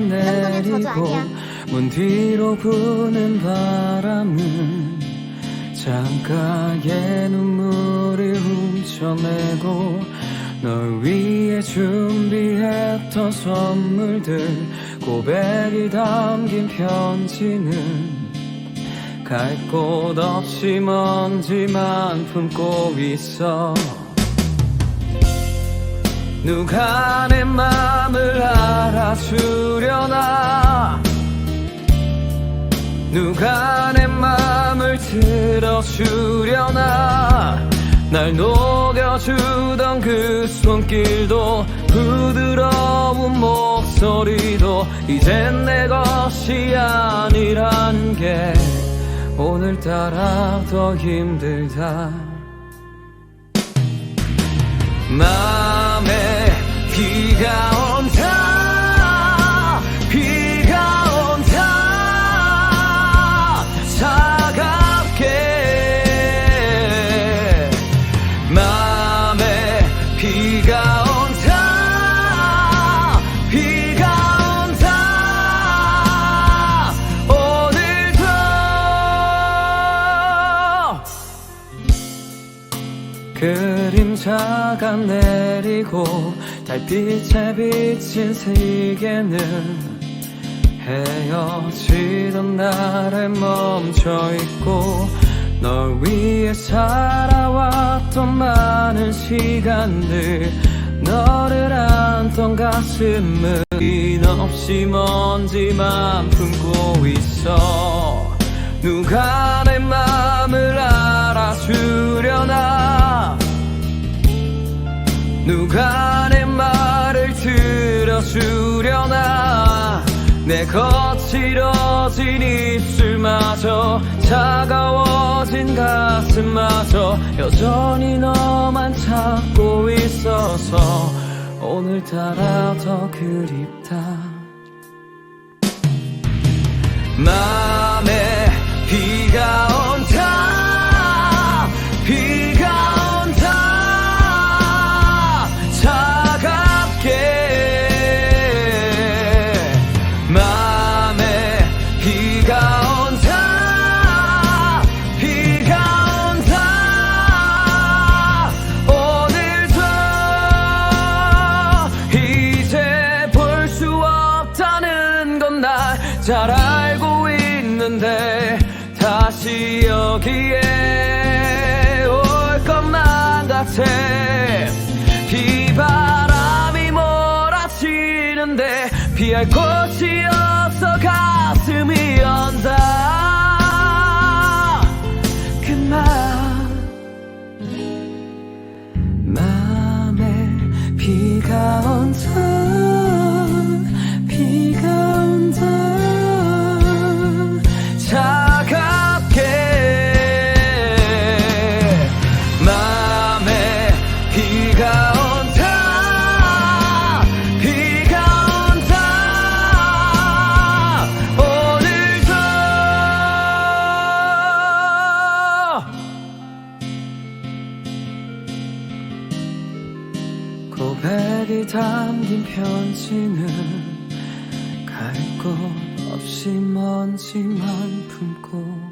내리고 문 뒤로 부는 바람은 창가에 눈물이 훔쳐내고 널 위해 준비했던 선물들 고백이 담긴 편지는 갈 곳 없이 먼지만 품고 있어. 누가 내 맘을 알아주 려나 누가 내 맘을 들어주려나 날 녹여주던 그 손길도 부드러운 목소리도 이젠 내 것이 아니란 게 오늘따라 더 힘들다. 맘에 비가 그림자가 내리고 달빛에 비친 세계는 헤어지던 날에 멈춰있고 널 위해 살아왔던 많은 시간들 너를 안던 가슴은 인없이 먼지만 품고 있어. 누가 내 맘을 알아주려나 내 거칠어진 입술마저 차가워진 가슴마저 여전히 너만 찾고 있어서 오늘따라 더 그립다. 맘 잘 알고 있는데 다시 여기에 올 것만 같아. 비바람이 몰아치는데 피할 곳이 차갑게 맘에 비가 고백이 담긴 편지는 갈 곳 없이 먼지만 품고